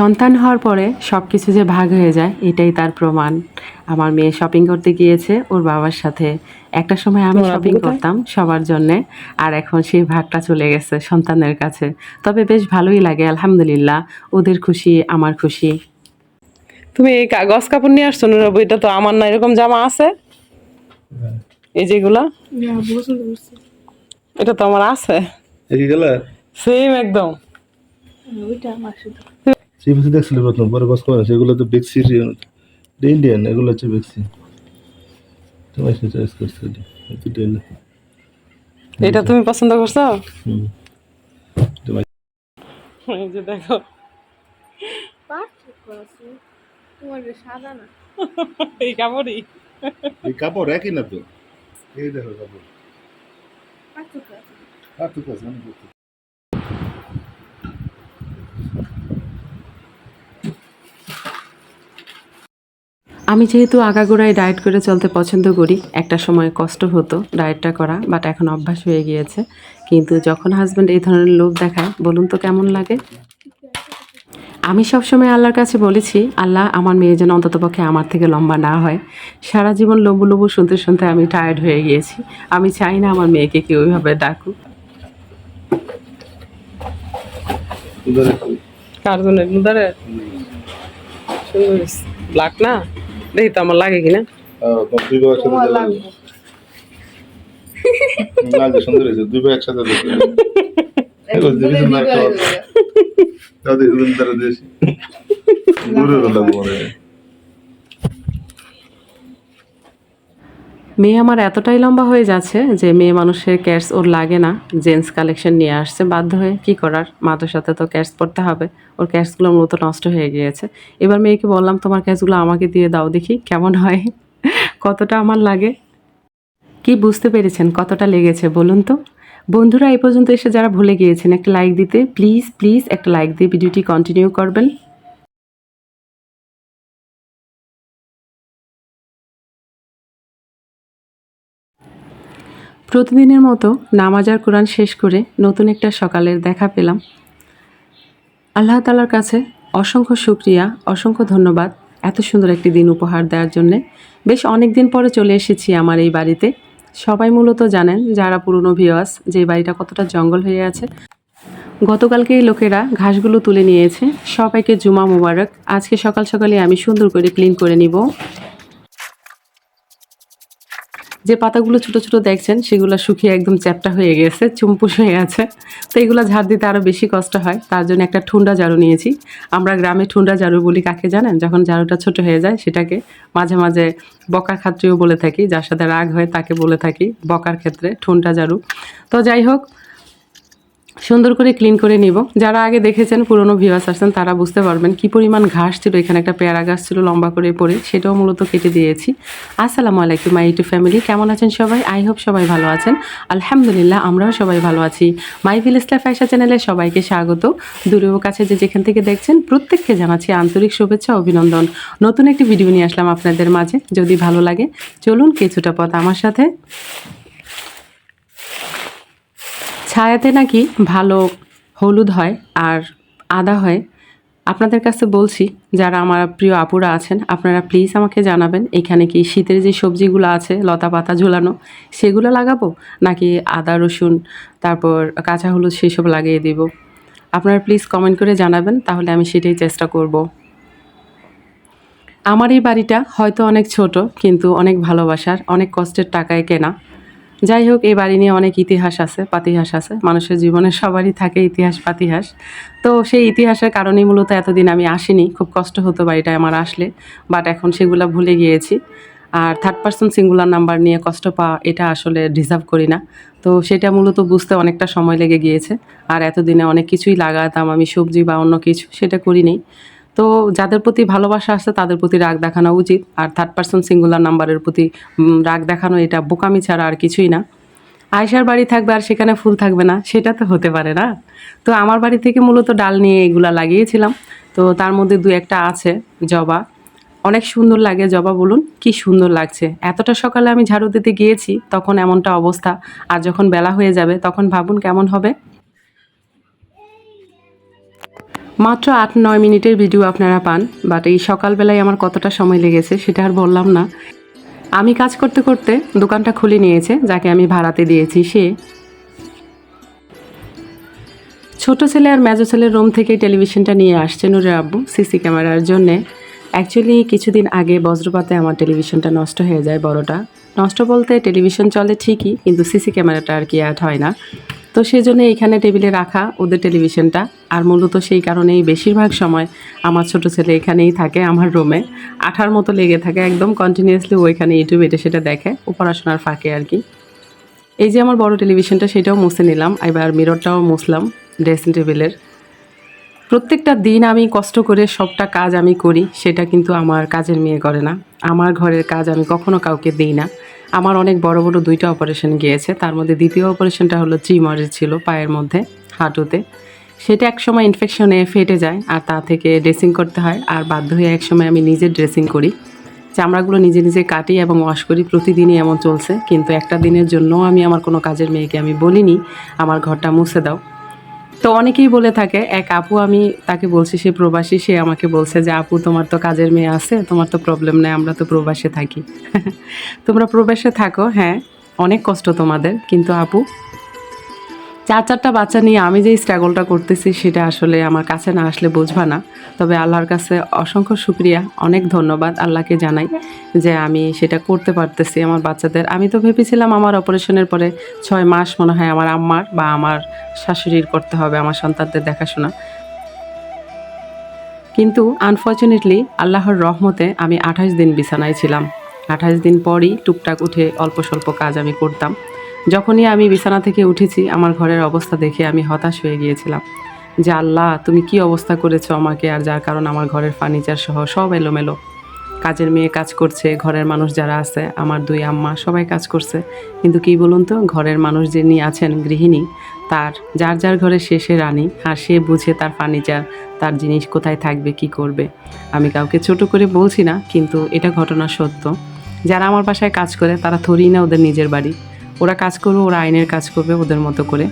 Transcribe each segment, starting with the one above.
সন্তান হওয়ার পরে সব কিছু যে ভাগ হয়ে যায় এটাই তার প্রমাণ। আমার মেয়ে শপিং করতে গিয়েছে ওর বাবার সাথে। একটা সময় আমি শপিং করতাম সবার জন্যে আর এখন সেই ভাগটা চলে গেছে সন্তানের কাছে। তবে বেশ ভালোই লাগে আলহামদুলিল্লাহ। ওদের খুশি আমার খুশি। তুমি এই কাগজ কাপড় নিয়ে আসছো নুরাবু? এটা তো আমার না এরকম জামা আছে? এই যেগুলা? এটা তো আমার আছে। সেম একদম। সিপিসি দেখছিল প্রথম পরে বস করে সেগুলো তো বেক্সি ইন্ডিয়ান এগুলো হচ্ছে বেক্সি তোমার সাথে চয়েস করছে এটা। এটা ডেল এটা তুমি পছন্দ করছ? তোমার এই যে দেখো। এই কাপড়ই। এই কাপড় একই না তো? এই দেখো কাপড়। পার্থক্য আছে। পার্থক্য আছে আমি যেহেতু আগাগোড়ায় ডায়েট করে চলতে পছন্দ করি একটা সময় কষ্ট হতো ডায়েটটা করা বাট এখন অভ্যাস হয়ে গিয়েছে। কিন্তু যখন হাজব্যান্ড এই ধরনের লোভ দেখায় বলুন তো কেমন লাগে? আমি সবসময় আল্লাহর কাছে বলেছি আল্লাহ আমার মেয়ে যেন অন্ততপক্ষে আমার থেকে লম্বা না হয়। সারা জীবন লবু লবু শুনতে শুনতে আমি টায়ার্ড হয়ে গিয়েছি। আমি চাই না আমার মেয়েকে কেউ ওইভাবে ডাকুক। কার জন্য? ব্ল্যাক না? দেখি তো আমার লাগে কিনা। সুন্দর হয়েছে দুই ভাই একসাথে দেওয়া লাগবে। এগুলো দিবি না একটা অল্প। তাদের এগুলো তারা দিয়েছে। দূরে গেলাম মনে হয়। মেয়ে আমার এতটাই লম্বা হয়ে যাচ্ছে যে মেয়ে মানুষের ক্যাটস ওর লাগে না। জেন্টস কালেকশন নিয়ে আসছে, বাধ্য হয়ে কি করার? মাদের সাথে তো ক্যাটস পড়তে হবে। ওর ক্যাটসগুলো মূলত নষ্ট হয়ে গিয়েছে। এবার মেয়েকে বললাম, তোমার ক্যাটসগুলো আমাকে দিয়ে দাও দেখি কেমন হয়। কতটা আমার লাগে? কি বুঝতে পেরেছেন কতটা লেগেছে বলুন তো? বন্ধুরা এই পর্যন্ত এসে যারা ভুলে গিয়েছেন, একটা লাইক দিতে প্লিজ প্লিজ একটা লাইক দিয়ে ভিডিওটি কন্টিনিউ করবেন। প্রতিদিনের মতো নামাজ আর কোরআন শেষ করে নতুন একটা সকালের দেখা পেলাম। আল্লাহ তালার কাছে অসংখ্য শুক্রিয়া, অসংখ্য ধন্যবাদ এত সুন্দর একটি দিন উপহার দেওয়ার জন্যে। বেশ অনেক দিন পরে চলে এসেছি আমার এই বাড়িতে। সবাই মূলত জানেন, যারা পুরনো ভিওয়াস যে বাড়িটা কতটা জঙ্গল হয়ে আছে। গতকালকে এই লোকেরা ঘাসগুলো তুলে নিয়েছে। সবাইকে জুমা মোবারক। আজকে সকাল সকালে আমি সুন্দর করে ক্লিন করে নিব। যে পাতাগুলো ছোট ছোট দেখছেন, সেগুলো শুকিয়ে একদম চ্যাপটা হয়ে গেছে, চুম্পুস হয়ে আছে। তো এগুলো ঝাড় দিতে আরও বেশি কষ্ট হয়, তার জন্য একটা ঠুন্ডা ঝাড়ু নিয়েছি। আমরা গ্রামে ঠুন্ডা ঝাড়ু বলি কাকে জানেন? যখন ঝাড়ুটা ছোট হয়ে যায়, সেটাকে মাঝে মাঝে বকার ক্ষেত্রেও বলে থাকি, যার সাথে রাগ হয় তাকে বলে থাকি, বকার ক্ষেত্রে ঠুন্ডা ঝাড়ু। তো যাই হোক সুন্দর করে ক্লিন করে নিব। যারা আগে দেখেছেন পুরনো ভিউয়ার্স আসছেন, তারা বুঝতে পারবেন কি পরিমাণ ঘাস ছিল। এখানে একটা পেয়ারা গাছ ছিল লম্বা করে পড়ে, সেটাও মূলত কেটে দিয়েছি। আসসালামু আলাইকুম, মাই ইউটিউব ফ্যামিলি কেমন আছেন সবাই? আই হোপ সবাই ভালো আছেন। আলহামদুলিল্লাহ, আমরাও সবাই ভালো আছি। মাই ভিলেজ লাইফ আয়সা চ্যানেলে সবাইকে স্বাগত। দূরেও কাছে যে যেখান থেকে দেখছেন, প্রত্যেককে জানাচ্ছি আন্তরিক শুভেচ্ছা, অভিনন্দন। নতুন একটি ভিডিও নিয়ে আসলাম আপনাদের মাঝে। যদি ভালো লাগে, চলুন কিছুটা পথ আমার সাথে। ছায়াতে নাকি ভালো হলুদ হয় আর আদা হয়। আপনাদের কাছে বলছি, যারা আমার প্রিয় আপুরা আছেন, আপনারা প্লিজ আমাকে জানাবেন, এখানে কি শীতের যে সবজিগুলো আছে, লতা পাতা ঝুলানো, সেগুলো লাগাবো? নাকি আদা, রসুন, তারপর কাঁচা হলুদ সেসব লাগিয়ে দিব? আপনারা প্লিজ কমেন্ট করে জানাবেন, তাহলে আমি সেটাই চেষ্টা করব। আমার এই বাড়িটা হয়তো অনেক ছোট, কিন্তু অনেক ভালোবাসার, অনেক কষ্টের টাকায় কেনা। যাই হোক এই বাড়ি নিয়ে অনেক ইতিহাস আছে, পাতিহাস আছে। মানুষের জীবনে সবারই থাকে ইতিহাস, পাতিহাস। তো সেই ইতিহাসের কারণেই মূলত এতদিন আমি আসিনি। খুব কষ্ট হতো বাড়িটা আমার আসলে বাট এখন সেগুলো ভুলে গিয়েছি। আর থার্ড পার্সন সিঙ্গুলার নাম্বার নিয়ে কষ্ট পাওয়া, এটা আসলে ডিজার্ভ করি না। তো সেটা মূলত বুঝতে অনেকটা সময় লেগে গিয়েছে। আর এতদিনে অনেক কিছুই লাগাতাম, আমি সবজি বা অন্য কিছু, সেটা করিনি। তো যাদের প্রতি ভালোবাসা আছে, তাদের প্রতি রাগ দেখানো উচিত। আর থার্ড পার্সন সিঙ্গুলার নাম্বারের প্রতি রাগ দেখানো এটা বোকামি ছাড়া আর কিছুই না। আয়সার বাড়ি থাকবে আর সেখানে ফুল থাকবে না, সেটা তো হতে পারে না। তো আমার বাড়ি থেকে মূলত ডাল নিয়ে এগুলা লাগিয়েছিলাম। তো তার মধ্যে দু একটা আছে, জবা। অনেক সুন্দর লাগে, জবা বলুন, কি সুন্দর লাগছে। এতটা সকালে আমি ঝাড়ু দিতে গিয়েছি, তখন এমনটা অবস্থা। আর যখন বেলা হয়ে যাবে, তখন ভাবুন কেমন হবে। মাত্র আট নয় মিনিটের ভিডিও আপনারা পান বাট এই সকালবেলায় আমার কতটা সময় লেগেছে সেটা আর বললাম না। আমি কাজ করতে করতে দোকানটা খুলে নিয়েছে, যাকে আমি ভাড়াতে দিয়েছি, সে। ছোট ছেলে আর মেজো ছেলের রুম থেকে টেলিভিশনটা নিয়ে আসছে নুরের আব্বু সিসি ক্যামেরার জন্যে। অ্যাকচুয়ালি কিছুদিন আগে বজ্রপাতে আমার টেলিভিশনটা নষ্ট হয়ে যায় বড়টা। নষ্ট বলতে টেলিভিশন চলে ঠিকই, কিন্তু সিসি ক্যামেরাটা আর কি অ্যাড হয় না। তো সেই জন্য এখানে টেবিলে রাখা ওদের টেলিভিশনটা। আর মূলত সেই কারণেই বেশিরভাগ সময় আমার ছোট ছেলে এখানেই থাকে, আমার রুমে আঠার মতো লেগে থাকে, একদম কন্টিনিউয়াসলি ওইখানে ইউটিউব এটা সেটা দেখে ও পড়াশোনার ফাঁকে আর কি। এই যে আমার বড় টেলিভিশনটা, সেটাও মুছে নিলাম। এবার মিররটাও মুছলাম ড্রেসিং টেবিলের প্রত্যেকটা দিন আমি কষ্ট করে সবটা কাজ আমি করি, সেটা কিন্তু আমার কাজের মেয়ে করে না। আমার ঘরের কাজ আমি কখনো কাউকে দিই না। আমার অনেক বড় বড় দুইটা অপারেশন গিয়েছে। তার মধ্যে দ্বিতীয় অপারেশনটা হলো চিমরের ছিল পায়ের মধ্যে, হাঁটুতে। সেটা একসময় ইনফেকশনে ফেটে যায় আর তা থেকে ড্রেসিং করতে হয় আর বাধ্য হয়ে একসময় আমি নিজে ড্রেসিং করি। চামড়াগুলো নিজে নিজে কাটি এবং ওয়াশ করি, প্রতিদিনই এমন চলছে। কিন্তু একটা দিনের জন্য আমি আমার কোনো কাজের মেয়েকে আমি বলিনি, আমার ঘরটা মুছে দাও। তো অনেকেই বলে থাকে, এক আপু, আমি তাকে বলছি সে প্রবাসী, সে আমাকে বলছে যে, আপু, তোমার তো কাজের মেয়ে আছে, তোমার তো প্রবলেম নেই, আমরা তো প্রবাসে থাকি। তোমরা প্রবাসে থাকো হ্যাঁ অনেক কষ্ট তোমাদের, কিন্তু আপু চার চারটা বাচ্চা নিয়ে আমি যে স্ট্রাগলটা করতেছি, সেটা আসলে আমার কাছে না আসলে বুঝবা না। তবে আল্লাহর কাছে অসংখ্য শুক্রিয়া, অনেক ধন্যবাদ আল্লাহকে জানাই যে আমি সেটা করতে পারতেছি আমার বাচ্চাদের। আমি তো ভেবেছিলাম আমার অপারেশনের পরে ছয় মাস মনে হয় আমার আম্মার বা আমার শাশুড়ির করতে হবে, আমার সন্তানদের দেখাশোনা। কিন্তু আনফর্চুনেটলি আল্লাহর রহমতে আমি আঠাশ দিন বিছানায় ছিলাম। আঠাশ দিন পরই টুকটাক উঠে অল্প স্বল্প কাজ আমি করতাম। যখনই আমি বিছানা থেকে উঠেছি, আমার ঘরের অবস্থা দেখে আমি হতাশ হয়ে গিয়েছিলাম যে, আল্লাহ, তুমি কি অবস্থা করেছ আমাকে আর যার কারণ আমার ঘরের ফার্নিচার সহ সব এলোমেলো? কাজের মেয়ে কাজ করছে, ঘরের মানুষ যারা আছে, আমার দুই আম্মা সবাই কাজ করছে। কিন্তু কি বলুন তো, ঘরের মানুষ যিনি আছেন, গৃহিণী, তার যার যার ঘরে সে রানী, আর সে বুঝে তার ফার্নিচার তার জিনিস কোথায় থাকবে, কি করবে। আমি কাউকে ছোট করে বলছি না, কিন্তু এটা ঘটনা সত্য। যারা আমার বাসায় কাজ করে, তারা থরিই না ওদের নিজের বাড়ি। ওরা কাজ করবে, ওরা আইনের কাজ করবে ওদের মতো করে।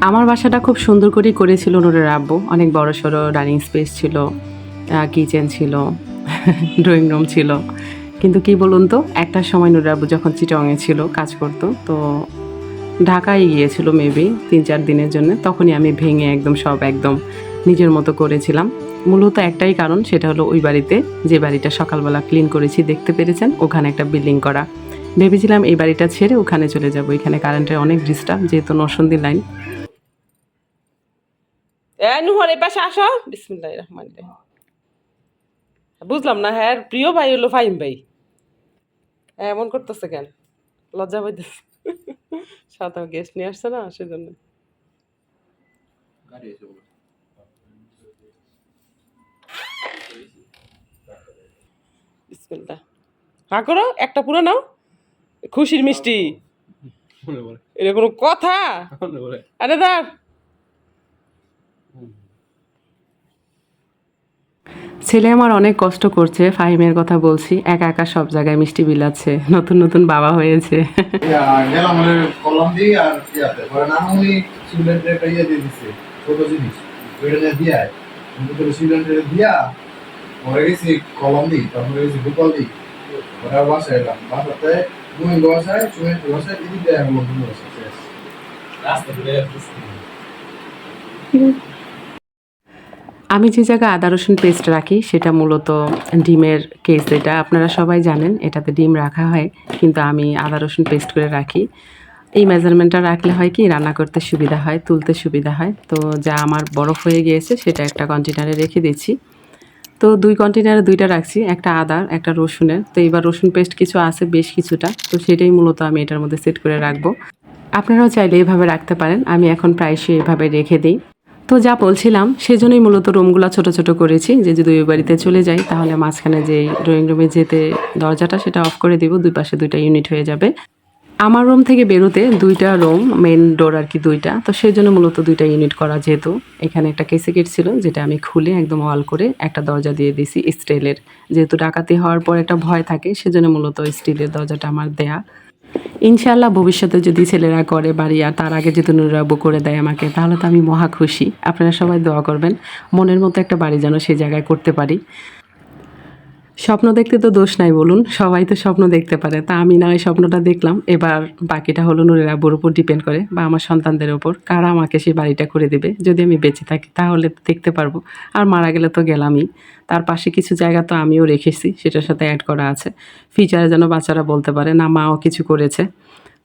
আমার বাসাটা খুব সুন্দর করেই করেছিল নুরের আব্বু। অনেক বড় সড়ো ডাইনিং স্পেস ছিল কিচেন ছিল, ড্রয়িং রুম ছিল। কিন্তু কি বলুন তো, একটা সময় নুরের আব্বু যখন চিটংয়ে ছিল, কাজ করতো, তো ঢাকায় গিয়েছিল মেবি তিন চার দিনের জন্য। তখনই আমি ভেঙে একদম সব একদম নিজের মতো করেছিলাম। মূলত একটাই কারণ সেটা হলো ওই বাড়িতে যে বাড়িটা সকালবেলা ক্লিন করেছি দেখতে পেরেছেন ওখানে একটা বিল্ডিং করা। ভেবেছিলাম এই বাড়িটা ছেড়ে ওখানে চলে যাব। এখানে কারেন্টের অনেক ডিস্টার্ব যেহেতু নরসন্দি লাইন এ নুহর এই পাশে আসো। বিসমিল্লাহ রহমান বুঝলাম না হ্যাঁ প্রিয় ভাই হলো ফাইম ভাই। হ্যাঁ, এমন করতেছে কেন? লজ্জা পাইতেছে। সাথে গেস্ট নিয়ে আসছে না সেজন্য। বিসমিল্লাহ হ্যাঁ করো একটা পুরো নাও। খুশির মিষ্টি। এটা কোনো কথা? আরে দাঁড়। ছেলে আমার অনেক কষ্ট করছে ফাহিমের কথা বলছি। একা একা সব জায়গায় মিষ্টি বিলাচ্ছে। নতুন নতুন বাবা হয়েছে। কলম দিয়ে গেছি কলম দিই তারপরে গেছি গোপাল দিই বাসায় এলাম বাসাতে তুমি বাসায় তুমি বাসায় দিদি দেয় বন্ধু বাসায় শেষ। আমি যে জায়গায় আদা রসুন পেস্ট রাখি সেটা মূলত ডিমের কেস এটা আপনারা সবাই জানেন এটাতে ডিম রাখা হয় কিন্তু আমি আদা রসুন পেস্ট করে রাখি। এই মেজারমেন্টটা রাখলে হয় কি রান্না করতে সুবিধা হয় তুলতে সুবিধা হয়। তো যা আমার বরফ হয়ে গিয়েছে সেটা একটা কন্টেনারে রেখে দিচ্ছি। তো দুই কন্টেনারে দুইটা রাখছি, একটা আদার একটা রসুনের। তো এবার রসুন পেস্ট কিছু আছে, বেশ কিছুটা। তো সেটাই মূলত আমি এটার মধ্যে সেট করে রাখব। আপনারাও চাইলে এভাবে রাখতে পারেন, আমি এখন প্রায়শই এভাবে রেখে দিই। তো যা বলছিলাম, সেজন্যই মূলত রুমগুলো ছোট ছোট করেছি, যে যদি ওই বাড়িতে চলে যাই, তাহলে মাঝখানে যে ড্রয়িং রুমে যেতে দরজাটা, সেটা অফ করে দিব, দুই পাশে দুইটা ইউনিট হয়ে যাবে। আমার রুম থেকে বেরোতে দুইটা রুম মেন ডোর আর কি দুইটা। তো সেই জন্য মূলত দুইটা ইউনিট করা যেহেতু। এখানে একটা কেসে গেট ছিল, যেটা আমি খুলে একদম ওয়াল করে একটা দরজা দিয়ে দিছি স্টিলের যেহেতু ডাকাতি হওয়ার পর একটা ভয় থাকে, সেজন্য মূলত স্টিলের দরজাটা আমার দেয়া। ইনশাল্লাহ ভবিষ্যতে যদি ছেলেরা করে বাড়ি আর তার আগে যদি নুরাবু করে দেয় আমাকে, তাহলে তো আমি মহা খুশি। আপনারা সবাই দোয়া করবেন, মনের মতো একটা বাড়ি যেন সেই জায়গায় করতে পারি। স্বপ্ন দেখতে তো দোষ নাই বলুন, সবাই তো স্বপ্ন দেখতে পারে। তা আমি না ওই স্বপ্নটা দেখলাম, এবার বাকিটা হলো নুরের আব্বুর উপর ডিপেন্ড করে বা আমার সন্তানদের ওপর কারা আমাকে সেই বাড়িটা করে দেবে, যদি আমি বেঁচে থাকি তাহলে দেখতে পারব। আর মারা গেলে তো গেলামই, তার পাশে কিছু জায়গা তো আমিও রেখেছি, সেটার সাথে অ্যাড করা আছে। ফিচারে যেন বাচ্চারা বলতে পারে, না, মাও কিছু করেছে।